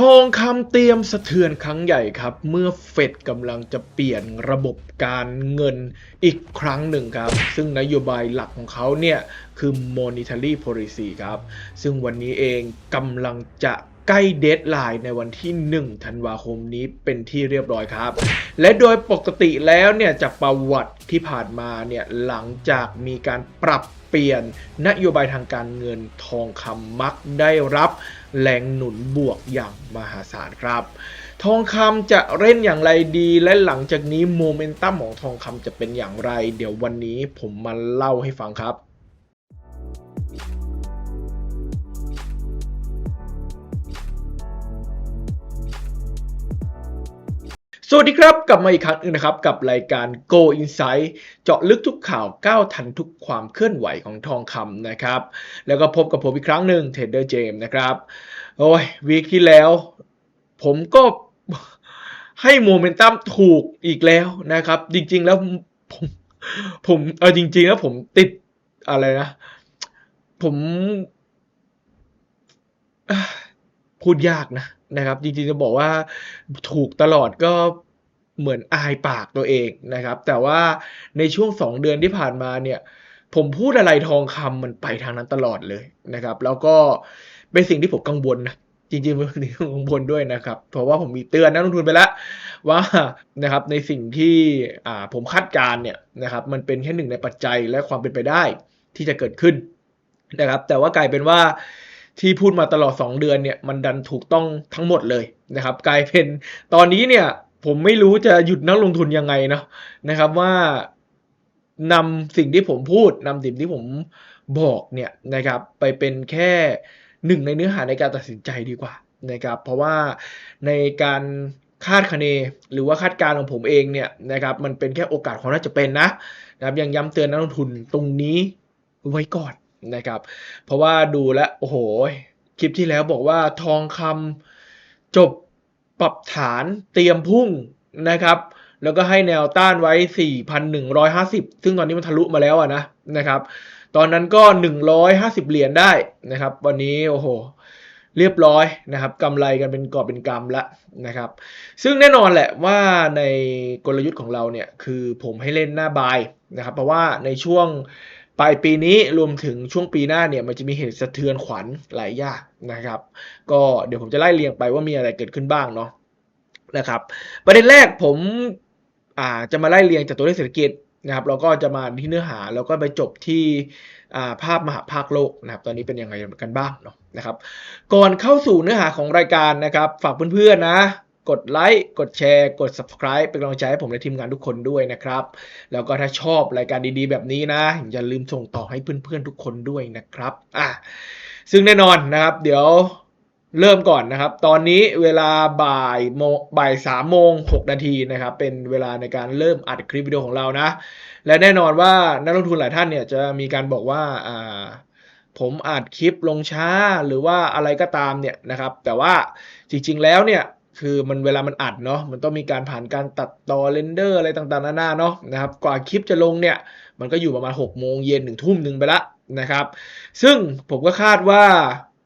ทองคำเตรียมสะเทือนครั้งใหญ่ครับ เมื่อเฟดกำลังจะเปลี่ยนระบบการเงินอีกครั้งหนึ่งครับ ซึ่งนโยบายหลักของเขาเนี่ย คือ monetary policy ครับ ซึ่งวันนี้เองกำลังจะใกล้เดทไลน์ในวันที่ 1 ธันวาคมนี้เป็นที่เรียบร้อยครับ และโดยปกติแล้วเนี่ยจากประวัติที่ผ่านมาเนี่ยหลังจากมีการปรับเปลี่ยนนโยบายทางการเงินทองคำมักได้รับ แรงหนุนบวกอย่างมหาศาลครับ ทองคำจะเล่นอย่างไรดีและหลังจากนี้โมเมนตัมของทองคำจะเป็นอย่างไร เดี๋ยววันนี้ผมมาเล่าให้ฟังครับ วัสดีครับ กลับมาอีกครั้งหนึงนะครับ กับรายการ Go Insight เจาะลึกทุกข่าวก้าวทันทุกความเคลื่อนไหวของทองคำนะครับ แล้วก็พบกับผมอีกครั้งหนึ่งเทรดเดอร์เจมนะครับ โอ้ยวีคที่แล้ว ผมก็ให้โมเมนตัมถูกอีกแล้วนะครับ จริง ๆ แล้วผมผมเออจริง ๆ แล้วผมติดอะไรนะ ผมพูดยากนะนะครับ จริงๆจะบอกว่าถูกตลอดก็ เหมือนอายปากตัวเองนะครับ แต่ว่าในช่วงสองเดือนที่ผ่านมาเนี่ย ผมพูดอะไรทองคำมันไปทางนั้นตลอดเลยนะครับ แล้วก็เป็นสิ่งที่ผมกังวลนะจริงๆเป็นสิ่งที่ผมกังวลด้วยนะครับ เพราะว่าผมมีเตือนนักลงทุนไปแล้วว่านะครับในสิ่งที่อ่าผมคาดการณ์เนี่ยนะครับ มันเป็นแค่หนึ่งในปัจจัยและความเป็นไปได้ที่จะเกิดขึ้นนะครับ แต่ว่ากลายเป็นว่าที่พูดมาตลอด 2 เดือนเนี่ยมันดันถูกต้องทั้งหมดเลยนะครับ กลายเป็นตอนนี้เนี่ย ผมไม่รู้จะหยุดนักลงทุนยังไงเนาะนะครับว่านำสิ่งที่ผมพูดนำสิ่งที่ผมบอกเนี่ยนะครับไปเป็นแค่หนึ่งในเนื้อหาในการตัดสินใจดีกว่านะครับเพราะว่าในการคาดคะเนหรือว่าคาดการณ์ของผมเองเนี่ยนะครับมันเป็นแค่โอกาสของน่าจะเป็นนะนะครับยังย้ำเตือนนักลงทุนตรงนี้ไว้ก่อนนะครับ เพราะว่าดูแล้วโอ้โห คลิปที่แล้วบอกว่าทองคำจบ ปรับฐานเตรียมพุ่งนะครับ แล้วก็ให้แนวต้านไว้ 4,150 ซึ่งตอนนี้มันทะลุมาแล้วอะนะนะครับ ตอนนั้นก็ 150 เหรียญได้นะครับ วันนี้โอ้โหเรียบร้อยนะครับกำไรกันเป็นกอบเป็นกำละนะครับ ซึ่งแน่นอนแหละว่าในกลยุทธ์ของเราเนี่ยคือผมให้เล่นหน้าบายนะครับ เพราะว่าในช่วง ปลายปีนี้รวมถึงช่วงปีหน้าเนี่ยมันจะมีเหตุสะเทือนขวัญหลายอย่างนะครับ ก็เดี๋ยวผมจะไล่เรียงไปว่ามีอะไรเกิดขึ้นบ้างเนาะนะครับ ประเด็นแรกผมอ่าจะมาไล่เรียงจากตัวเลขเศรษฐกิจนะครับแล้วก็จะมาที่เนื้อหาแล้วก็ไปจบที่อ่าภาพมหาภาคโลกนะครับ ตอนนี้เป็นยังไงกันบ้างเนาะนะครับ ก่อนเข้าสู่เนื้อหาของรายการนะครับ ฝากเพื่อนๆนะ กดไลค์ กดแชร์ กด subscribe เป็นกำลังใจให้ผมและทีมงานทุกคนด้วยนะครับ แล้วก็ถ้าชอบรายการดีๆ แบบนี้นะ อย่าลืมส่งต่อให้เพื่อนๆทุกคนด้วยนะครับอะซึ่งแน่นอนนะครับ เดี๋ยวเริ่มก่อนนะครับ ตอนนี้เวลาบ่ายโมงบ่ายสามโมงหกนาทีนะครับ เป็นเวลาในการเริ่มอัดคลิปวิดีโอของเรานะ และแน่นอนว่านักลงทุนหลายท่านเนี่ยจะมีการบอกว่าอ่าผมอัดคลิปลงช้าหรือว่าอะไรก็ตามเนี่ยนะครับ แต่ว่าจริงๆแล้วเนี่ย คือมันเวลามันอัดเนาะมันต้องมีการผ่านการตัดต่อเรนเดอร์อะไรต่างๆนานาเนาะนะครับกว่าคลิปจะลงเนี่ยมันก็อยู่ประมาณ6กโมงเย็นถึงทุ่มหนึ่งไปละนะครับ ซึ่งผมก็คาดว่า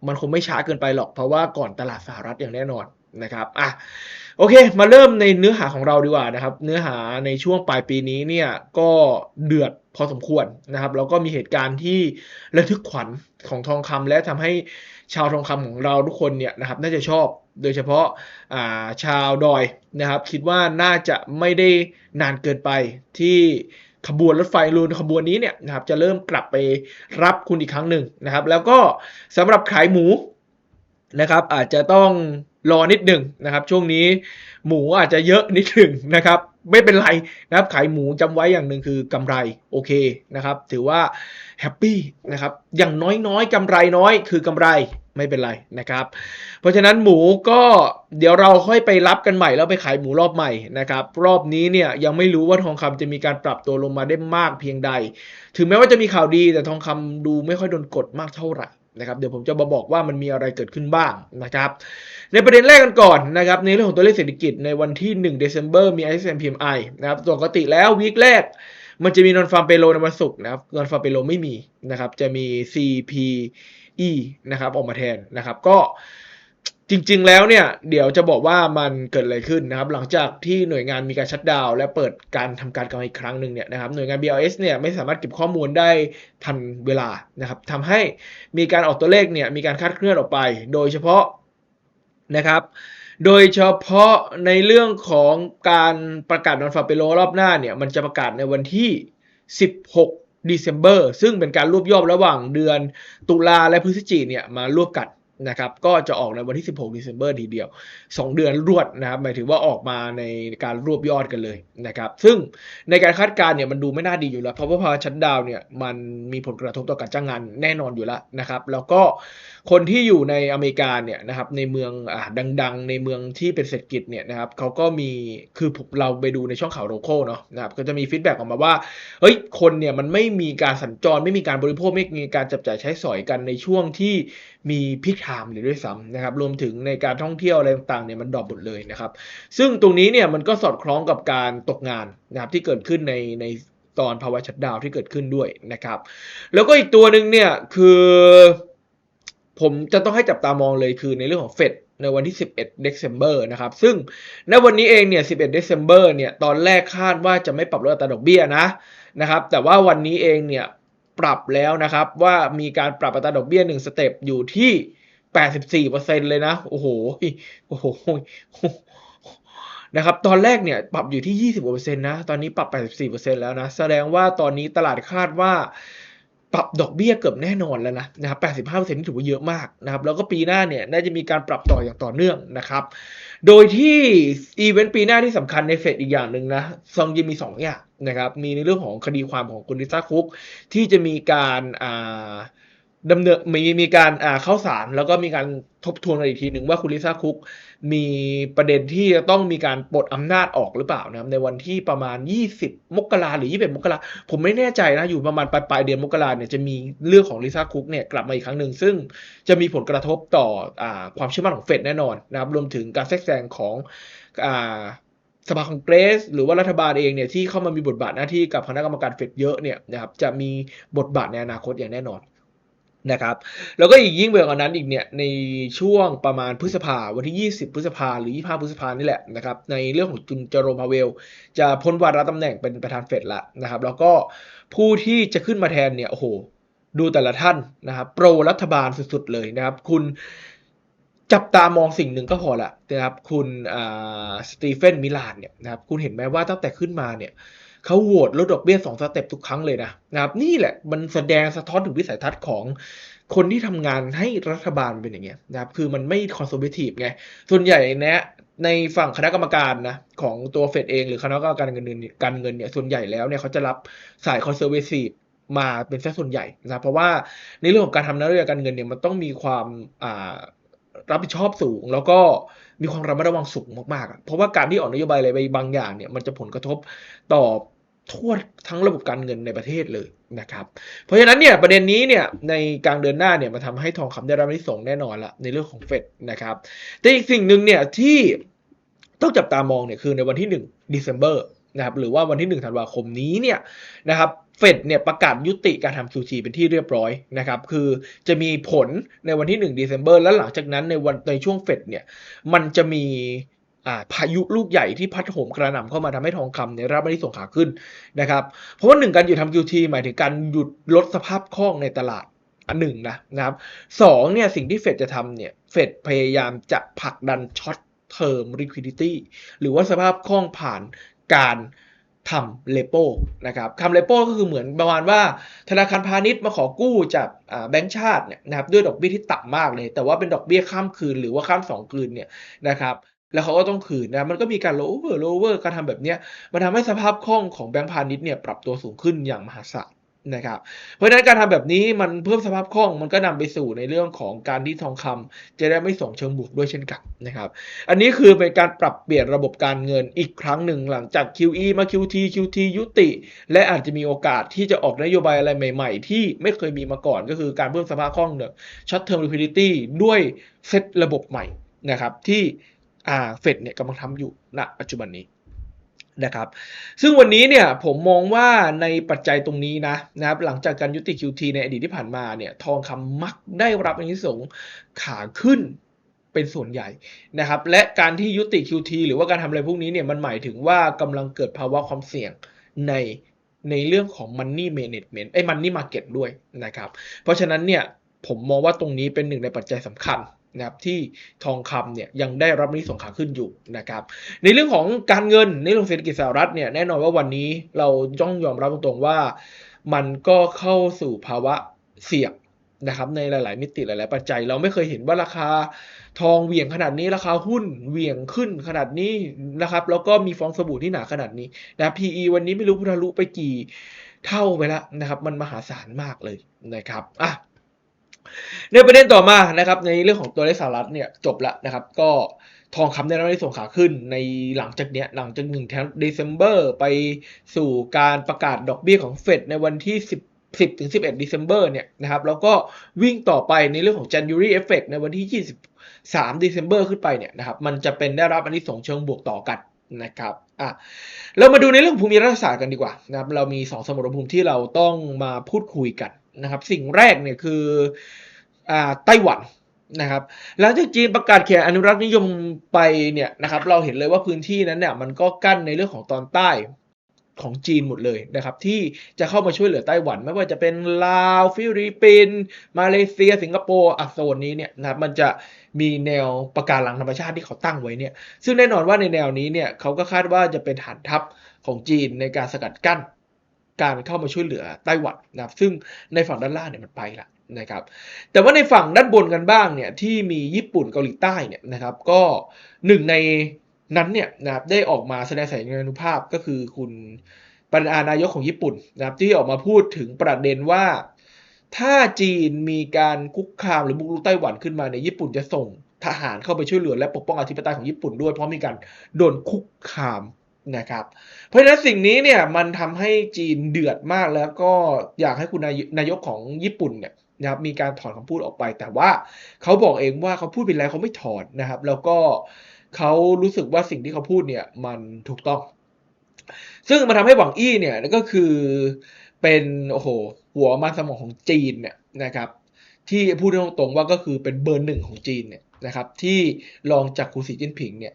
มันคงไม่ช้าเกินไปหรอก เพราะว่าก่อนตลาดสหรัฐอย่างแน่นอนนะครับอะโอเค มาเริ่มในเนื้อหาของเราดีกว่านะครับ เนื้อหาในช่วงปลายปีนี้เนี่ยก็เดือดพอสมควรนะครับ แล้วก็มีเหตุการณ์ที่ระทึกขวัญของทองคำและทำให้ชาวทองคำของเราทุกคนเนี่ยนะครับ น่าจะชอบ โดยเฉพาะาชาวดอยนะครับ คิดว่าน่าจะไม่ได้นานเกินไปที่ขบวนรถไฟรูนขบวนนี้เนี่ยนะครับจะเริ่มกลับไปรับคุณอีกครั้งหนึ่งนะครับ แล้วก็สำหรับขายหมูนะครับ อาจจะต้องรอนิดหนึ่งนะครับ ช่วงนี้หมูอาจจะเยอะนิดหนึ่งนะครับ ไม่เป็นไรนะครับ ขายหมูจำไว้อย่างหนึ่งคือกำไรโอเคนะครับ ถือว่าแฮปปี้นะครับ อย่างน้อยๆกำไรน้อยคือกำไร ไม่เป็นไรนะครับ เพราะฉะนั้นหมูก็เดี๋ยวเราค่อยไปรับกันใหม่แล้วไปขายหมูรอบใหม่นะครับ รอบนี้เนี่ยยังไม่รู้ว่าทองคำจะมีการปรับตัวลงมาได้มากเพียงใด ถึงแม้ว่าจะมีข่าวดีแต่ทองคำดูไม่ค่อยโดนกดมากเท่าไหร่นะครับเดี๋ยวผมจะมาบอกว่ามันมีอะไรเกิดขึ้นบ้างนะครับในประเด็นแรกกันก่อนนะครับในเรื่องของตัวเลขเศรษฐกิจในวันที่1 December มี ISM PMI นะครับปกติแล้ววีคแรกมันจะมีนอนฟาร์มเปโลในวันศุกร์นะครับนอนฟาร์มเปโลไม่มีนะครับจะมี CP e นะครับออกมาแทนนะครับ ก็จริง ๆ แล้วเนี่ย เดี๋ยวจะบอกว่ามันเกิดอะไรขึ้นนะครับ หลังจากที่หน่วยงานมีการชัดดาวและเปิดการทำการกำไรอีกครั้งหนึ่งเนี่ยนะครับหน่วยงาน BLS เนี่ยไม่สามารถเก็บข้อมูลได้ทันเวลานะครับทำให้มีการออกตัวเลขเนี่ยมีการคาดเคลื่อนออกไป โดยเฉพาะนะครับ โดยเฉพาะในเรื่องของการประกาศนอนฟาเปโลรอบหน้าเนี่ยมันจะประกาศในวันที่ 16 December ซึ่งเป็นการรวบยอดระหว่างเดือนตุลาและพฤศจิกเนี่ยมารวบกัด นะครับก็จะออกในวันที่ 16 December ทีเดียว 2 เดือนรวดนะครับหมายถึงว่าออกมาในการรวบยอดกันเลยนะครับซึ่งในการคาดการณ์เนี่ยมันดูไม่น่าดีอยู่แล้ว เพราะว่าภาวะชัดดาวเนี่ยมันมีผลกระทบต่อการจ้างงานแน่นอนอยู่แล้วนะครับแล้วก็คนที่อยู่ในอเมริกาเนี่ยนะครับในเมืองอ่าดังๆ ในเมืองที่เป็นเศรษฐกิจเนี่ยนะครับเขาก็มีคือผมเราไปดูในช่องข่าวโลโก้เนาะนะครับก็จะมีฟีดแบ็กออกมาว่าเฮ้ยคนเนี่ยมันไม่มีการสัญจรไม่มีการบริโภคไม่มีการจับจ่ายใช้สอยกันในช่วงที่ มีพิกไทม์เลยด้วยซ้ำนะครับรวมถึงในการท่องเที่ยวอะไรต่างๆเนี่ยมันดรอปหมดเลยนะครับ ซึ่งตรงนี้เนี่ยมันก็สอดคล้องกับการตกงานนะครับที่เกิดขึ้นในในตอนภาวะชัดดาวน์ที่เกิดขึ้นด้วยนะครับ แล้วก็อีกตัวหนึ่งเนี่ยคือ ผมจะต้องให้จับตามองเลยคือในเรื่องของเฟดในวันที่ 11 December นะครับ ซึ่งณวันนี้เองเนี่ย 11 December เนี่ย ตอนแรกคาดว่าจะไม่ปรับลดอัตราดอกเบี้ยนะ นะครับ แต่ว่าวันนี้เองเนี่ย ปรับแล้วนะครับ ว่ามีการปรับอัตราดอกเบี้ย1สเต็ปอยู่ที่ 84%เลยนะ โอ้โห โอ้โหนะครับตอนแรกเนี่ยปรับอยู่ที่ 20กว่าเปอร์เซ็นตนะ ตอนนี้ปรับ 84%แล้วนะ แสดงว่าตอนนี้ตลาดคาดว่า ปรับดอกเบี้ยเกือบแน่นอนแล้วนะนะครับ 85%นี่ถือว่าเยอะมากนะครับ แล้วก็ปีหน้าเนี่ยน่าจะมีการปรับต่ออย่างต่อเนื่องนะครับ โดยที่อีเวนต์ปีหน้าที่สำคัญในเฟดอีกอย่างหนึ่งนะซองยิมมี 2 อย่างนะครับ มีในเรื่องของคดีความของคุณดิซ่าคุกที่จะมีการอ่า ดำเนินมีมีการอ่าเข้าศาลแล้วก็มีการทบทวนกันอีกทีหนึ่งว่าคุณลิซ่าคุกมีประเด็นที่จะต้องมีการปลดอำนาจออกหรือเปล่านะครับในวันที่ประมาณ 20 มกราหรือ 21 มกราผมไม่แน่ใจนะอยู่ประมาณปลายปลายเดือนมกราเนี่ยจะมีเรื่องของลิซ่าคุกเนี่ยกลับมาอีกครั้งหนึ่งซึ่งจะมีผลกระทบต่ออาความเชื่อมั่นของเฟดแน่นอนนะครับรวมถึงการแทรกแซงของอ่าสภาคองเกรส หรือว่ารัฐบาลเองเนี่ยที่เข้ามามีบทบาทหน้าที่กับคณะกรรมการเฟดเยอะเนี่ยนะครับจะมีบทบาทในอนาคตอย่างแน่นอน นะครับแล้วก็อีกยิ่งไปกว่านั้นอีกเนี่ยในช่วงประมาณพฤษภาวันที่ 20 พฤษภาหรือ 25 พฤษภานี่แหละนะครับในเรื่องของจุนจโรมพาเวล จะพ้นวาระตำแหน่งเป็นประธานเฟดละนะครับแล้วก็ผู้ที่จะขึ้นมาแทนเนี่ยโอ้โหดูแต่ละท่านนะครับโปรรัฐบาลสุดๆเลยนะครับ คุณจับตามองสิ่งหนึ่งก็พอละนะครับคุณสตีเฟนมิลานเนี่ยนะครับคุณเห็นไหมว่าตั้งแต่ขึ้นมาเนี่ย เขาโหวตลดดอกเบี้ยสองสเต็ปทุกครั้งเลยนะนะครับ นี่แหละมันแสดงสะท้อนถึงวิสัยทัศน์ของคนที่ทำงานให้รัฐบาลเป็นอย่างเงี้ยนะครับคือมันไม่คอนเซอร์เวทีฟไง ส่วนใหญ่เนี่ยในฝั่งคณะกรรมการนะของตัวเฟดเองหรือคณะกรรมการเงินเนี่ยการเงินเนี่ยส่วนใหญ่แล้วเนี่ยเขาจะรับสายคอนเซอร์เวทีฟมาเป็นสัดส่วนใหญ่นะครับเพราะว่าในเรื่องของการทำนโยบายการเงินเนี่ยมันต้องมีความรับผิดชอบสูงแล้วก็ มีความระมัดระวังสูงมากๆ เพราะว่าการที่ออกนโยบายอะไรไปบางอย่างเนี่ยมันจะผลกระทบต่อทั่วทั้งระบบการเงินในประเทศเลยนะครับ เพราะฉะนั้นเนี่ยประเด็นนี้เนี่ยในกลางเดือนหน้าเนี่ยมันทำให้ทองคำได้รับนิสงแน่นอนละในเรื่องของเฟดนะครับ แต่อีกสิ่งหนึ่งเนี่ยที่ต้องจับตามองเนี่ยคือในวันที่1 December นะครับหรือว่าวันที่1ธันวาคมนี้เนี่ยนะครับ เฟดเนี่ยประกาศยุติการทำ QT เป็นที่เรียบร้อยนะครับคือจะมีผลในวันที่ 1 December แล้วหลังจากนั้นในวันในช่วงเฟดเนี่ยมันจะมีพายุลูกใหญ่ที่พัดโหมกระหน่ำเข้ามาทำให้ทองคำในรับไม่ได้ส่งขาขึ้นนะครับ เพราะว่าหนึ่งการหยุดทำ QT หมายถึงการหยุดลดสภาพคล่องในตลาดอันหนึ่งนะนะครับสองเนี่ยสิ่งที่เฟดจะทำเนี่ยเฟดพยายามจะผลักดันช็อตเทอร์ม liquidity หรือว่าสภาพคล่องผ่านการ คำเลโปนะครับคำเลโปก็คือเหมือนประมาณว่าธนาคารพาณิชย์มาขอกู้จากแบงก์ชาติเนี่ยนะครับด้วยดอกเบี้ยที่ต่ำมากเลย แต่ว่าเป็นดอกเบี้ยข้ามคืนหรือว่าข้ามสองคืนเนี่ยนะครับแล้วเขาก็ต้องคืนนะ มันก็มีการโลเวอร์โลเวอร์การทำแบบเนี้ยมันทำให้สภาพคล่องของแบงก์พาณิชย์เนี่ยปรับตัวสูงขึ้นอย่างมหาศาล นะครับเพราะฉะนั้นการทำแบบนี้มันเพิ่มสภาพคล่องมันก็นำไปสู่ในเรื่องของการที่ทองคำจะได้ไม่ส่งเชิงบวกด้วยเช่นกันนะครับอันนี้คือเป็นการปรับเปลี่ยนระบบการเงินอีกครั้งหนึ่งหลังจาก QE มา QT QT ยุติ และอาจจะมีโอกาสที่จะออกนโยบายอะไรใหม่ ๆ ที่ไม่เคยมีมาก่อนก็คือการเพิ่มสภาพคล่องเนี่ย short term liquidity ด้วยเซตระบบใหม่นะครับที่เฟดเนี่ยกำลังทำอยู่ณปัจจุบันนี้ นะครับ ซึ่งวันนี้เนี่ยผมมองว่าในปัจจัยตรงนี้นะนะครับหลังจากการยุติ QT ในอดีตที่ผ่านมาเนี่ยทองคำมักได้รับอันนี้สงขาขึ้นเป็นส่วนใหญ่นะครับและการที่ยุติ QT หรือว่าการทำอะไรพวกนี้เนี่ยมันหมายถึงว่ากำลังเกิดภาวะความเสี่ยงในในเรื่องของ money management ไอ้ money market ด้วยนะครับ เพราะฉะนั้นเนี่ยผมมองว่าตรงนี้เป็นหนึ่งในปัจจัยสำคัญ นะครับที่ทองคำเนี่ยยังได้รับนิสงขาขึ้นอยู่นะครับ ในเรื่องของการเงินในเรื่องเศรษฐกิจสหรัฐเนี่ยแน่นอนว่าวันนี้เราต้องยอมรับตรงๆว่า มันก็เข้าสู่ภาวะเสี่ยงนะครับในหลาย ๆ มิติหลาย ๆ ปัจจัย เราไม่เคยเห็นว่าราคาทองเหวี่ยงขนาดนี้ราคาหุ้นเหวี่ยงขึ้นขนาดนี้นะครับ แล้วก็มีฟองสบู่ที่หนาขนาดนี้นะ PE วันนี้ไม่รู้พุทธลุไปกี่เท่าไปแล้วนะครับ มันมหาศาลมากเลยนะครับอะ ในประเด็นต่อมานะครับในเรื่องของตัวเลขสหรัฐเนี่ยจบแล้วนะครับ ก็ทองคำได้รับในส่งขาขึ้นในหลังจากเนี้ยหลังจากหนึ่งแทนเดซ ember ไปสู่การประกาศดอกเบี้ยของเฟดในวันที่ 10 10ถึง11 December เนี่ยนะครับแล้วก็วิ่งต่อไปในเรื่องของ January effect ในวันที่ 23 December ขึ้นไปเนี่ยนะครับมันจะเป็นได้รับอันนี้ส่งส์เชิงบวกต่อกันนะครับอะเรามาดูในเรื่องภูมิรัฐศาสตร์กันดีกว่านะครับเรามี 2 สมรภูมิที่เราต้องมาพูดคุยกัน นะครับ สิ่งแรกเนี่ยคืออไต้หวันนะครับหลังจากจีนประกาศเขตอนุรักษ์นิยมไปเนี่ยนะครับ เราเห็นเลยว่าพื้นที่นั้นเนี่ยมันก็กั้นในเรื่องของตอนใต้ของจีนหมดเลยนะครับ ที่จะเข้ามาช่วยเหลือไต้หวัน ไม่ว่าจะเป็นลาวฟิลิปปินส์มาเลเซีย สิงคโปร์อะโซนนี้เนี่ยนะครับมันจะมีแนวประการังธรรมชาติที่เขาตั้งไว้เนี่ย ซึ่งแน่นอนว่าในแนวนี้เนี่ยเขาก็คาดว่าจะเป็นฐานทัพของจีนในการสกัดกั้น การเข้ามาช่วยเหลือไต้หวันนะครับซึ่งในฝั่งด้านล่างเนี่ยมันไปละนะครับแต่ว่าในฝั่งด้านบนกันบ้างเนี่ยที่มีญี่ปุ่นเกาหลีใต้เนี่ยนะครับก็หนึ่งในนั้นเนี่ยนะครับได้ออกมาแสดงสัญญานุภาพก็คือคุณประธานาายกของญี่ปุ่นนะครับที่ออกมาพูดถึงประเด็นว่า ถ้าจีนมีการคุกคามหรือบุกรุกไต้หวันขึ้นมาเนี่ยญี่ปุ่นจะส่งทหารเข้าไปช่วยเหลือและปกป้องอธิปไตยของญี่ปุ่นด้วยเพราะมีการโดนคุกคาม นะครับ เพราะฉะนั้นสิ่งนี้เนี่ยมันทำให้จีนเดือดมากแล้วก็อยากให้คุณนายกของญี่ปุ่นเนี่ยนะครับมีการถอนคำพูดออกไป แต่ว่าเขาบอกเองว่าเขาพูดไปแล้วเขาไม่ถอนนะครับ แล้วก็เขารู้สึกว่าสิ่งที่เขาพูดเนี่ยมันถูกต้อง ซึ่งมันทำให้หวังอี้เนี่ยก็คือเป็นโอ้โหหัวมันสมองของจีนเนี่ยนะครับที่พูดตรงๆว่าก็คือเป็นเบอร์หนึ่งของจีนเนี่ยนะครับที่รองจากคุณสีจิ้นผิงเนี่ย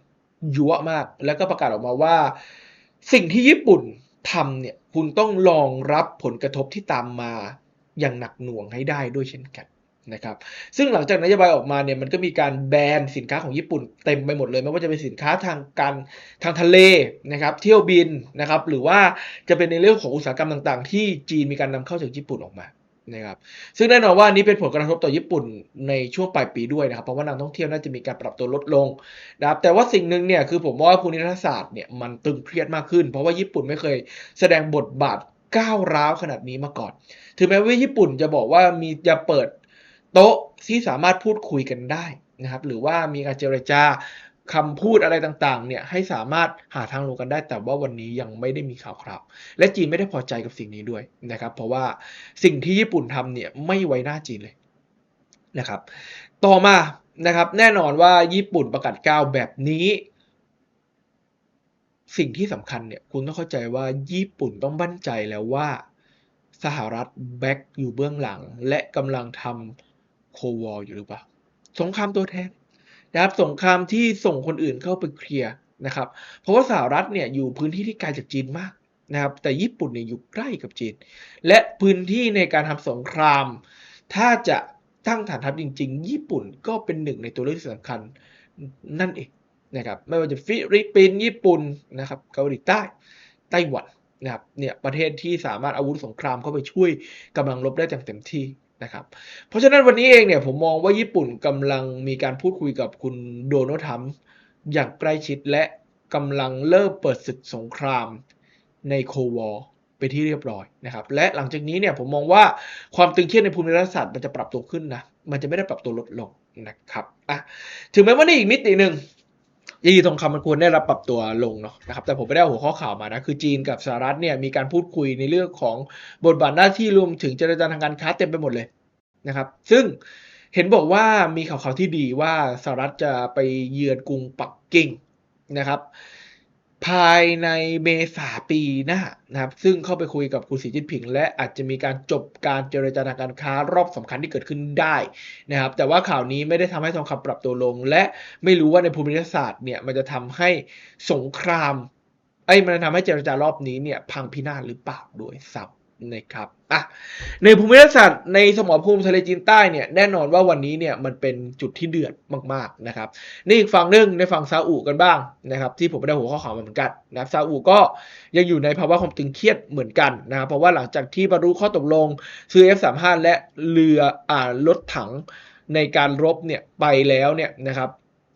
ยั่วมาก แล้วก็ประกาศออกมาว่า สิ่งที่ญี่ปุ่นทำเนี่ยคุณต้องรองรับผลกระทบที่ตามมาอย่างหนักหน่วงให้ได้ด้วยเช่นกันนะครับ ซึ่งหลังจากนโยบายออกมาเนี่ยมันก็มีการแบนสินค้าของญี่ปุ่นเต็มไปหมดเลย ไม่ว่าจะเป็นสินค้าทางการทางทะเลนะครับเที่ยวบินนะครับหรือว่าจะเป็นในเรื่องของอุตสาหกรรมต่างๆ ที่จีนมีการนำเข้าจากญี่ปุ่นออกมา นะครับซึ่งแน่นอนว่านี้เป็นผลกระทบต่อญี่ปุ่นในช่วงปลายปีด้วยนะครับ เพราะว่านักท่องเที่ยวน่าจะมีการปรับตัวลดลงนะครับแต่ว่าสิ่งหนึ่งเนี่ยคือผมว่าภูมิรัฐศาสตร์เนี่ยมันตึงเครียดมากขึ้น เพราะว่าญี่ปุ่นไม่เคยแสดงบทบาทก้าวร้าวขนาดนี้มาก่อน ถึงแม้ว่าญี่ปุ่นจะบอกว่ามีจะเปิดโต๊ะที่สามารถพูดคุยกันได้นะครับหรือว่ามีการเจรจา คำพูดอะไรต่างๆ เนี่ยให้สามารถหาทางลงกันได้ แต่ว่าวันนี้ยังไม่ได้มีข่าวคราวและจีนไม่ได้พอใจกับสิ่งนี้ด้วยนะครับ เพราะว่าสิ่งที่ญี่ปุ่นทำเนี่ยไม่ไว้หน้าจีนเลยนะครับ ต่อมานะครับ แน่นอนว่าญี่ปุ่นประกาศก้าวแบบนี้ สิ่งที่สำคัญเนี่ยคุณต้องเข้าใจว่าญี่ปุ่นต้องมั่นใจแล้วว่าสหรัฐแบ็กอยู่เบื้องหลัง และกำลังทำโควอลอยู่หรือเปล่าสงครามตัวแทน นะครับสงครามที่ส่งคนอื่นเข้าไปเคลียร์นะครับ เพราะว่าสหรัฐเนี่ยอยู่พื้นที่ที่ไกลจากจีนมากนะครับ แต่ญี่ปุ่นเนี่ยอยู่ใกล้กับจีน และพื้นที่ในการทำสงคราม ถ้าจะตั้งฐานทัพจริง ๆ ญี่ปุ่นก็เป็นหนึ่งในตัวเลือกที่สำคัญนั่นเองนะครับ ไม่ว่าจะฟิลิปปินส์ญี่ปุ่นนะครับเกาหลีใต้ไต้หวันนะครับเนี่ยประเทศที่สามารถอาวุธสงครามเข้าไปช่วยกำลังรบได้อย่างเต็มที่ นะครับเพราะฉะนั้นวันนี้เองเนี่ยผมมองว่าญี่ปุ่นกำลังมีการพูดคุยกับคุณโดนัลด์ทรัมป์อย่างใกล้ชิดและกำลังเริ่มเปิดศึกสงครามในโควอลไปที่เรียบร้อยนะครับและหลังจากนี้เนี่ยผมมองว่าความตึงเครียดในภูมิรัฐศาสตร์มันจะปรับตัวขึ้นนะมันจะไม่ได้ปรับตัวลดลงนะครับอะถึงแม้ว่านี่อีกมิติหนึ่ง ยีทองคำมันควรได้รับปรับตัวลงเนาะนะครับแต่ผมไม่ได้หัวข้อข่าวมานะ คือจีนกับสหรัฐเนี่ยมีการพูดคุยในเรื่องของบทบาทหน้าที่รวมถึงเจรจาทางการค้าเต็มไปหมดเลยนะครับ ซึ่งเห็นบอกว่ามีข่าวๆที่ดีว่าสหรัฐจะไปเยือนกรุงปักกิ่งนะครับ ภายในเมษาปีหน้านะครับ ซึ่งเข้าไปคุยกับคุณสีจิ้นผิง และอาจจะมีการจบการเจรจาทางการค้ารอบสำคัญที่เกิดขึ้นได้นะครับ แต่ว่าข่าวนี้ไม่ได้ทำให้ทองคำปรับตัวลง และไม่รู้ว่าในภูมิรัฐศาสตร์เนี่ยมันจะทำให้สงครามไอ้มันทำให้เจรจารอบนี้เนี่ยพังพินาศหรือเปล่าด้วยซ้ำ นะครับอะในภูมิรัฐศาสตร์ในสมรภูมิทะเลจีนใต้เนี่ยแน่นอนว่าวันนี้เนี่ยมันเป็นจุดที่เดือดมากๆนะครับนี่อีกฝั่งหนึ่งในฝั่งซาอุกันบ้างนะครับที่ผมไได้หัวข้อข่าวมาเหมือนกันนะครับซาอุก็ยังอยู่ในภาวะความตึงเครียดเหมือนกันนะครับเพราะว่าหลังจากที่บรรลุข้อตกลงซื้อ F35 และเรืออ่ารถถังในการรบเนี่ยไปแล้วเนี่ยนะครับ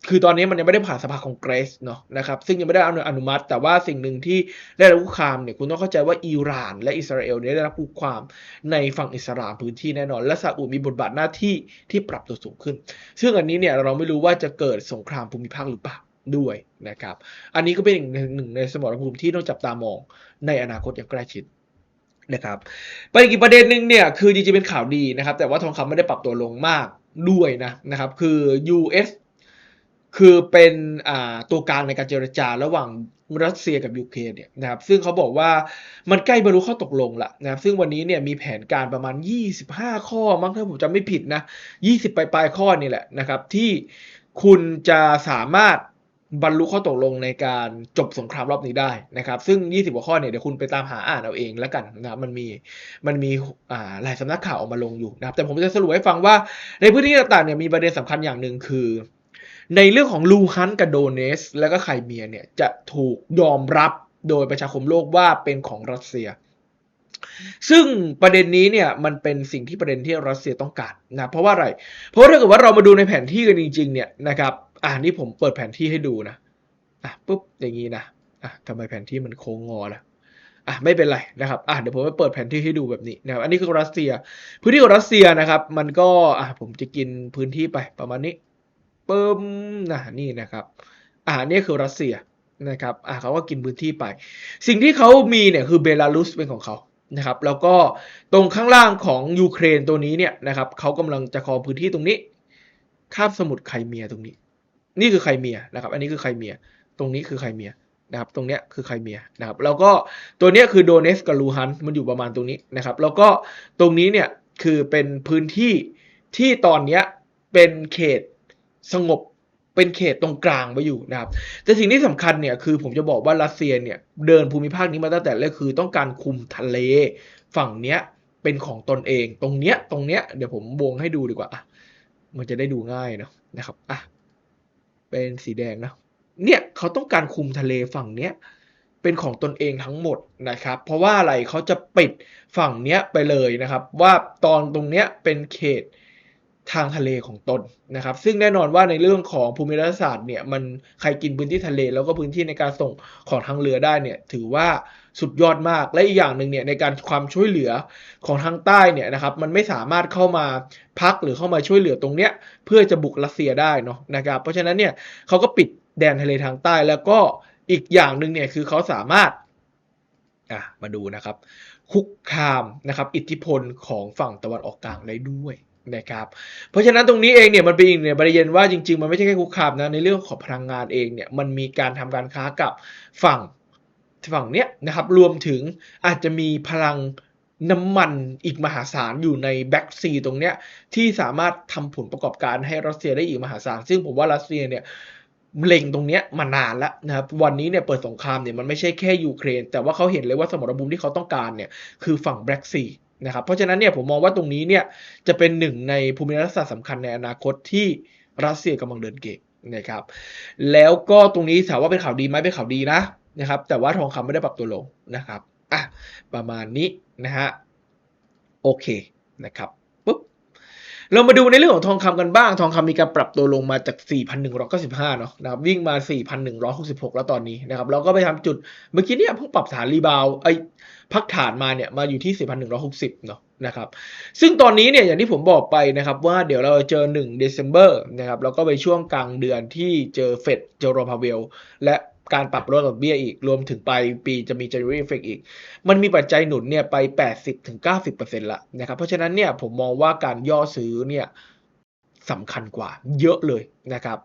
คือตอนนี้มันยังไม่ได้ผ่านสภาคองเกรสเนาะนะครับซึ่งยังไม่ได้อนุอนุมัติ แต่ว่าสิ่งหนึ่งที่ได้รับคุกคามเนี่ยคุณต้องเข้าใจว่าอิหร่าน และอิสราเอลเนี่ยได้รับคุกคามในฝั่งอิสลามพื้นที่แน่นอน และซาอุมีบทบาทหน้าที่ที่ปรับตัวสูงขึ้น ซึ่งอันนี้เนี่ยเราไม่รู้ว่าจะเกิดสงครามภูมิภาคหรือเปล่าด้วยนะครับ อันนี้ก็เป็นหนึ่งในสมรภูมิที่ต้องจับตามองในอนาคตอย่างใกล้ชิดนะครับประเด็นอีกประเด็นหนึ่งเนี่ยคือจริงๆเป็นข่าวดีนะครับ แต่ว่าทองคำไม่ได้ปรับตัวลงมากด้วยนะนะครับ คือ US คือเป็นตัวกลางในการเจรจาระหว่างรัสเซียกับยูเครนเนี่ยนะครับซึ่งเขาบอกว่ามันใกล้บรรลุข้อตกลงละนะครับซึ่งวันนี้เนี่ยมีแผนการประมาณ 25 ข้อมั้งถ้าผมจำไม่ผิดนะ20 ปลายๆข้อนี่แหละนะครับที่คุณจะสามารถบรรลุข้อตกลงในการจบสงครามรอบนี้ได้นะครับซึ่ง 20กว่าข้อเนี่ยเดี๋ยวคุณไปตามหาอ่านเอาเองแล้วกันนะครับมันมีมันมีอ่าหลายสำนักข่าวออกมาลงอยู่นะครับแต่ผมจะสรุปให้ฟังว่าในพื้นที่ต่างๆเนี่ยมีประเด็นสำคัญอย่างหนึ่งคือ ในเรื่องของลูฮันกับโดเนส และก็ไครเมียเนี่ยจะถูกยอมรับโดยประชาคมโลกว่าเป็นของรัสเซีย ซึ่งประเด็นนี้เนี่ยมันเป็นสิ่งที่ประเด็นที่รัสเซียต้องการนะเพราะว่าอะไร เพราะถ้าเกิดว่าเรามาดูในแผนที่กันจริงๆเนี่ยนะครับอ่านี่ผมเปิดแผนที่ให้ดูนะอะปุ๊บอย่างนี้นะอะทำไมแผนที่มันโค้งงอล่ะอะไม่เป็นไรนะครับอะเดี๋ยวผมไปเปิดแผนที่ให้ดูแบบนี้นะครับอันนี้คือรัสเซีย พื้นที่ของรัสเซียนะครับ มันก็อะผมจะกินพื้นที่ไปประมาณนี้ ปึ้มนะนี่นะครับอ่านี่คือรัสเซียนะครับอ่าเขาก็กินพื้นที่ไป สิ่งที่เขามีเนี่ยคือเบลารุสเป็นของเขานะครับแล้วก็ตรงข้างล่างของยูเครนตัวนี้เนี่ยนะครับเขากำลังจะครองพื้นที่ตรงนี้คาบสมุทรไครเมียตรงนี้ นี่คือไครเมียนะครับ อันนี้คือไครเมีย ตรงนี้คือไครเมียนะครับตรงเนี้ยคือไครเมียนะครับแล้วก็ตัวเนี้ยคือโดเนสกับลูฮันมันอยู่ประมาณตรงนี้นะครับแล้วก็ตรงนี้เนี่ยคือเป็นพื้นที่ที่ตอนเนี้ยเป็นเขต สงบเป็นเขตตรงกลางไว้อยู่นะครับ แต่สิ่งที่สำคัญเนี่ยคือผมจะบอกว่ารัสเซียเนี่ยเดินภูมิภาคนี้มาตั้งแต่แรกคือต้องการคุมทะเล ฝั่งเนี้ยเป็นของตนเอง ตรงเนี้ยตรงเนี้ยเดี๋ยวผมวงให้ดูดีกว่าอะมันจะได้ดูง่ายเนอะนะครับอะเป็นสีแดงนะเนี่ยเขาต้องการคุมทะเลฝั่งเนี้ยเป็นของตนเองทั้งหมดนะครับ เพราะว่าอะไรเขาจะปิดฝั่งเนี้ยไปเลยนะครับ ว่าตอนตรงเนี้ยเป็นเขต ทางทะเลของตนนะครับ ซึ่งแน่นอนว่าในเรื่องของภูมิรัฐศาสตร์เนี่ยมันใครกินพื้นที่ทะเล แล้วก็พื้นที่ในการส่งของทางเรือได้เนี่ยถือว่าสุดยอดมากและอีกอย่างหนึ่งเนี่ยในการความช่วยเหลือของทางใต้เนี่ยนะครับมันไม่สามารถเข้ามาพักหรือเข้ามาช่วยเหลือตรงเนี้ยเพื่อจะบุกรัสเซียได้เนาะนะครับเพราะฉะนั้นเนี่ยเขาก็ปิดแดนทะเลทางใต้แล้วก็อีกอย่างหนึ่งเนี่ยคือเขาสามารถอะมาดูนะครับคุกคามนะครับอิทธิพลของฝั่งตะวันออกกลางได้ด้วย นะครับ เพราะฉะนั้นตรงนี้เองเนี่ยมันเป็นอีกเนี่ยประเด็นว่าจริงๆ มันไม่ใช่แค่คุกคามนะในเรื่องของพลังงานเองเนี่ยมันมีการทำการค้ากับฝั่งฝั่งเนี้ยนะครับรวมถึงอาจจะมีพลังน้ำมันอีกมหาศาลอยู่ในแบ็กซีตรงเนี้ยที่สามารถทำผลประกอบการให้รัสเซียได้อีกมหาศาล ซึ่งผมว่ารัสเซียเนี่ยเล็งตรงเนี้ยมานานแล้วนะครับวันนี้เนี่ยเปิดสงครามเนี่ยมันไม่ใช่แค่ยูเครน แต่ว่าเขาเห็นเลยว่าสมรภูมิที่เขาต้องการเนี่ยคือฝั่งแบ็กซี นะครับเพราะฉะนั้นเนี่ยผมมองว่าตรงนี้เนี่ยจะเป็นหนึ่งในภูมิรัฐศาสตร์สำคัญในอนาคตที่รัสเซียกำลังเดินเกมนะครับแล้วก็ตรงนี้ถามว่าเป็นข่าวดีไหมเป็นข่าวดีนะนะครับแต่ว่าทองคำไม่ได้ปรับตัวลงนะครับอะประมาณนี้นะฮะโอเคนะครับปุ๊บเรามาดูในเรื่องของทองคำกันบ้าง ทองคำมีการปรับตัวลงมาจาก 4,195 เนาะนะครับวิ่งมา 4,166 แล้วตอนนี้นะครับเราก็ไปทำจุดเมื่อกี้เนี่ยเพิ่งปรับฐานรีบาวไอ พักฐานมาเนี่ยมาอยู่ที่ 4,160 เนาะนะครับซึ่งตอนนี้เนี่ยอย่างที่ผมบอกไปนะครับว่าเดี๋ยวเราจะเจอ 1 December นะครับแล้วก็ไปช่วงกลางเดือนที่เจอเฟดเจอโรพาเวลและการปรับลดดอกเบี้ยอีก รวมถึงปลายปีจะมี January Effect อีก มันมีปัจจัยหนุนเนี่ยไป 80-90%ละนะครับ เพราะฉะนั้นเนี่ยผมมองว่าการย่อซื้อเนี่ยสำคัญกว่าเยอะเลยนะครับ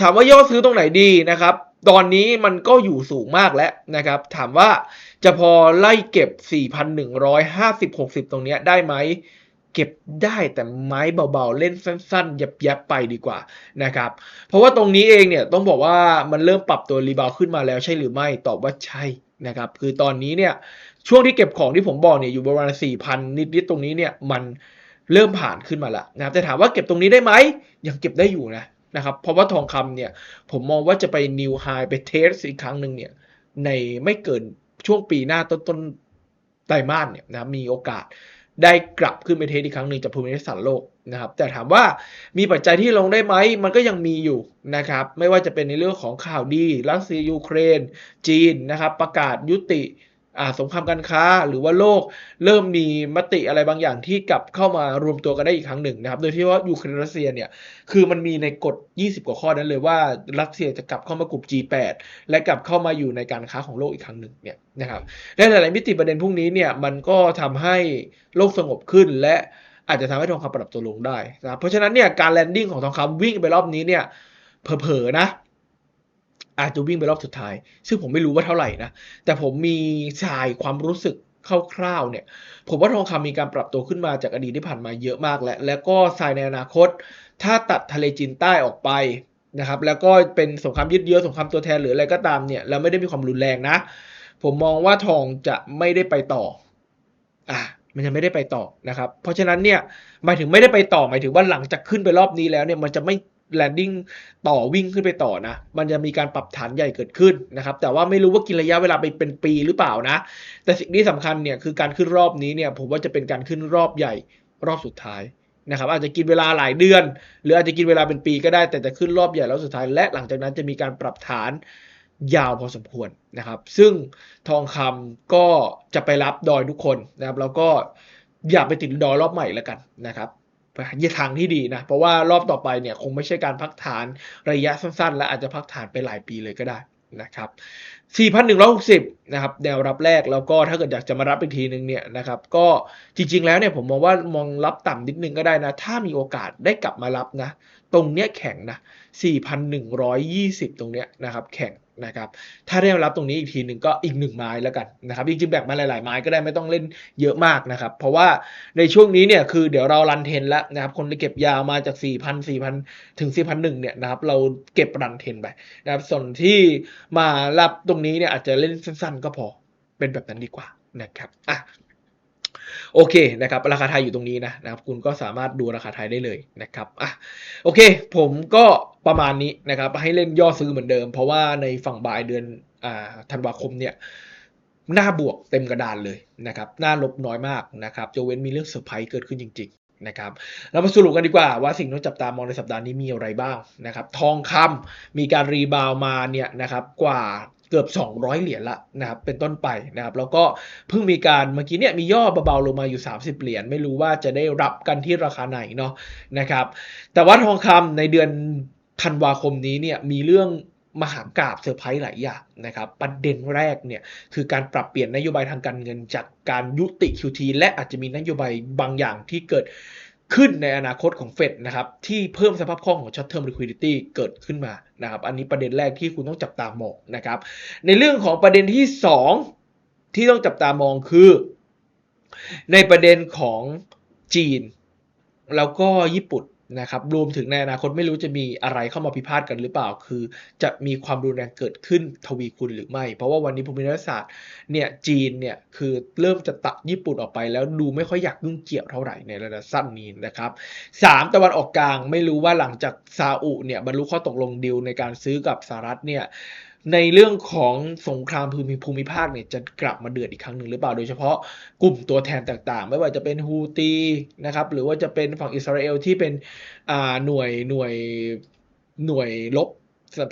ถามว่าย่อซื้อตรงไหนดีนะครับ ตอนนี้มันก็อยู่สูงมากแล้วนะครับ ถามว่าจะพอไล่เก็บ 4,150 60 ตรงนี้ได้ไหม เก็บได้แต่ไม้เบาๆ เล่นสั้นๆ ยับๆ ไปดีกว่านะครับ เพราะว่าตรงนี้เองเนี่ยต้องบอกว่ามันเริ่มปรับตัวรีบาวขึ้นมาแล้วใช่หรือไม่ ตอบว่าใช่นะครับ คือตอนนี้เนี่ยช่วงที่เก็บของที่ผมบอกเนี่ยอยู่ประมาณ 4,000 นิดๆ ตรงนี้เนี่ยมันเริ่มผ่านขึ้นมาแล้วนะครับแต่ถามว่าเก็บตรงนี้ได้ไหมยังเก็บได้อยู่นะ นะครับ เพราะว่าทองคำเนี่ย ผมมองว่าจะไปนิวไฮไปเทสอีกครั้งหนึ่งเนี่ย ในไม่เกินช่วงปีหน้าต้นต้นไตรมาสเนี่ยนะครับมีโอกาสได้กลับขึ้นไปเทสอีกครั้งหนึ่งจากภูมิรัฐโลกนะครับ แต่ถามว่ามีปัจจัยที่ลงได้ไหม มันก็ยังมีอยู่นะครับ ไม่ว่าจะเป็นในเรื่องของข่าวดีรัสเซียยูเครน จีนนะครับ ประกาศยุติ สงครามการค้าหรือว่าโลกเริ่มมีมติอะไรบางอย่างที่กลับเข้ามารวมตัวกันได้อีกครั้งหนึ่งนะครับ โดยที่ว่ายูเครนรัสเซียเนี่ยคือมันมีในกฎ 20 กว่าข้อนั้นเลยว่ารัสเซียจะกลับเข้ามากลุ่ม G8 และกลับเข้ามาอยู่ในการค้าของโลกอีกครั้งหนึ่งเนี่ยนะครับและหลายๆมิติประเด็นพวกนี้เนี่ยมันก็ทำให้โลกสงบขึ้นและอาจจะทำให้ทองคำปรับตัวลงได้นะครับเพราะฉะนั้นเนี่ยการแลนดิ้งของทองคำวิ่งไปรอบนี้เนี่ยเผลอๆนะ อาจจะวิ่งไปรอบสุดท้าย ซึ่งผมไม่รู้ว่าเท่าไหร่นะ แต่ผมมีชายความรู้สึกคร่าวๆเนี่ย ผมว่าทองคำมีการปรับตัวขึ้นมาจากอดีตที่ผ่านมาเยอะมากแล้วแล้วก็ทรายในอนาคต ถ้าตัดทะเลจีนใต้ออกไปนะครับ แล้วก็เป็นสงครามยืดเยื้อสงครามตัวแทนหรืออะไรก็ตามเนี่ย แล้วไม่ได้มีความรุนแรงนะ ผมมองว่าทองจะไม่ได้ไปต่อ อะมันจะไม่ได้ไปต่อนะครับ เพราะฉะนั้นเนี่ยหมายถึงไม่ได้ไปต่อหมายถึงว่าหลังจากขึ้นไปรอบนี้แล้วเนี่ยมันจะไม่ แลนดิ้งต่อวิ่งขึ้นไปต่อนะ มันจะมีการปรับฐานใหญ่เกิดขึ้นนะครับ แต่ว่าไม่รู้ว่ากินระยะเวลาไปเป็นปีหรือเปล่านะ แต่สิ่งที่สำคัญเนี่ยคือการขึ้นรอบนี้เนี่ยผมว่าจะเป็นการขึ้นรอบใหญ่รอบสุดท้ายนะครับอาจจะกินเวลาหลายเดือน หรืออาจจะกินเวลาเป็นปีก็ได้ แต่จะขึ้นรอบใหญ่รอบสุดท้าย และหลังจากนั้นจะมีการปรับฐานยาวพอสมควรนะครับ ซึ่งทองคำก็จะไปรับดอยทุกคนนะครับ แล้วก็อย่าไปติดดอยรอบใหม่แล้วกันนะครับ ทางที่ดีนะ เพราะว่ารอบต่อไปเนี่ยคงไม่ใช่การพักฐานระยะสั้นๆ และอาจจะพักฐานไปหลายปีเลยก็ได้นะครับ 4,160 นะครับ แนวรับแรกแล้วก็ถ้าเกิดอยากจะมารับอีกทีนึงเนี่ยนะครับ ก็จริงๆ แล้วเนี่ยผมมองว่ามองรับต่ำนิดนึงก็ได้นะ ถ้ามีโอกาสได้กลับมารับนะ ตรงเนี้ยแข็งนะ 4,120 ตรงเนี้ยนะครับ แข็ง นะครับ ถ้าได้รับตรงนี้อีกทีหนึ่งก็อีกหนึ่งไม้แล้วกันนะครับจริงๆแบ่งมาหลายๆไม้ก็ได้ไม่ต้องเล่นเยอะมากนะครับ เพราะว่าในช่วงนี้เนี่ยคือเดี๋ยวเรารันเทนแล้วนะครับ คนที่เก็บยาวมาจาก 4,000 4,000ถึง 4,001เนี่ยนะครับ เราเก็บรันเทนไปนะครับส่วนที่มารับตรงนี้เนี่ยอาจจะเล่นสั้นๆ ก็พอเป็นแบบนั้นดีกว่านะครับอะ โอเคนะครับราคาไทยอยู่ตรงนี้นะนะครับคุณก็สามารถดูราคาไทยได้เลยนะครับอะโอเค ผมก็ประมาณนี้นะครับให้เล่นย่อซื้อเหมือนเดิม เพราะว่าในฝั่งบ่ายเดือนอ่าธันวาคมเนี่ยหน้าบวกเต็มกระดานเลยนะครับหน้าลบน้อยมากนะครับจะเว้นมีเรื่องเซอร์ไพรส์เกิดขึ้นจริงๆนะครับเรามาสรุปกันดีกว่าว่าสิ่งที่ต้องจับตามองในสัปดาห์นี้มีอะไรบ้างนะครับทองคำมีการรีบาวมาเนี่ยนะครับกว่า เกือบ 200 เหรียญละนะครับเป็นต้นไปนะครับแล้วก็เพิ่งมีการเมื่อกี้เนี่ยมีย่อเบาๆลงมาอยู่ 30 เหรียญไม่รู้ว่าจะได้รับกันที่ราคาไหนเนาะนะครับแต่ว่าทองคำในเดือนธันวาคมนี้เนี่ยมีเรื่องมหากราบเซอร์ไพรส์หลายอย่างนะครับ ประเด็นแรกเนี่ยคือการปรับเปลี่ยนนโยบายทางการเงินจากการยุติ QT และอาจจะมีนโยบายบางอย่างที่เกิด ขึ้นในอนาคตของเฟดนะครับที่เพิ่มสภาพคล่องของ short term liquidity เกิดขึ้นมานะครับอันนี้ประเด็นแรกที่คุณต้องจับตามองนะครับในเรื่องของประเด็นที่ 2 ที่ต้องจับตามองคือ ในประเด็นของจีน แล้วก็ญี่ปุ่น นะครับรวมถึงในอนาคตไม่รู้จะมีอะไรเข้ามาพิพาทกันหรือเปล่า คือจะมีความรุนแรงเกิดขึ้นทวีคูณหรือไม่ เพราะว่าวันนี้ภูมิรัฐศาสตร์เนี่ยจีนเนี่ยคือเริ่มจะตัดญี่ปุ่นออกไป แล้วดูไม่ค่อยอยากยุ่งเกี่ยวเท่าไหร่ในระดับสั้นนี้นะครับสามตะวันออกกลางไม่รู้ว่าหลังจากซาอุเนี่ยบรรลุข้อตกลงดีลในการซื้อกับสหรัฐเนี่ย ในเรื่องของสงครามภูมิภูมิภาคเนี่ยจะกลับมาเดือดอีกครั้งหนึ่งหรือเปล่าโดยเฉพาะกลุ่มตัวแทนต่างๆ ไม่ว่าจะเป็นฮูตีนะครับหรือว่าจะเป็นฝั่งอิสราเอลที่เป็นอ่าหน่วยหน่วยหน่วยลบ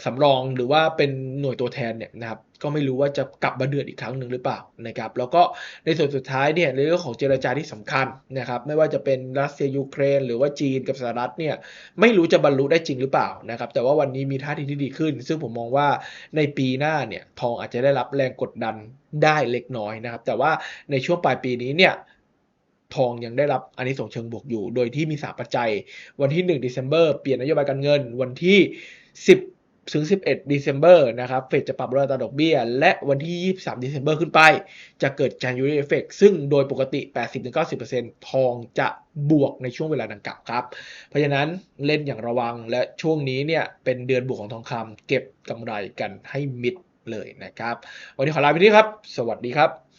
สำรองหรือว่าเป็นหน่วยตัวแทนเนี่ยนะครับ ก็ไม่รู้ว่าจะกลับมาเดือดอีกครั้งหนึ่งหรือเปล่านะครับแล้วก็ในส่วนสุดท้ายเนี่ยในเรื่องของเจรจาที่สำคัญนะครับไม่ว่าจะเป็นรัสเซียยูเครน หรือว่าจีนกับสหรัฐเนี่ยไม่รู้จะบรรลุได้จริงหรือเปล่านะครับแต่ว่าวันนี้มีท่าทีที่ดีขึ้น ซึ่งผมมองว่าในปีหน้าเนี่ยทองอาจจะได้รับแรงกดดันได้เล็กน้อยนะครับแต่ว่าในช่วงปลายปีนี้เนี่ยทองยังได้รับอันนี้ส่งเชิงบวกอยู่ โดยที่มีสามปัจจัย วันที่1 December เปลี่ยนนโยบายการเงินวันที่ 10 ถึง 11 December นะครับ เฟดจะปรับลดอัตราดอกเบี้ย และวันที่ 23 December ขึ้นไป จะเกิด January effect ซึ่งโดยปกติ 80-90%ทองจะบวกในช่วงเวลาดังกล่าวครับ เพราะฉะนั้นเล่นอย่างระวังและช่วงนี้เนี่ยเป็นเดือนบวกของทองคำเก็บกำไรกันให้มิดเลยนะครับ วันนี้ขอลาไปที่ครับ สวัสดีครับ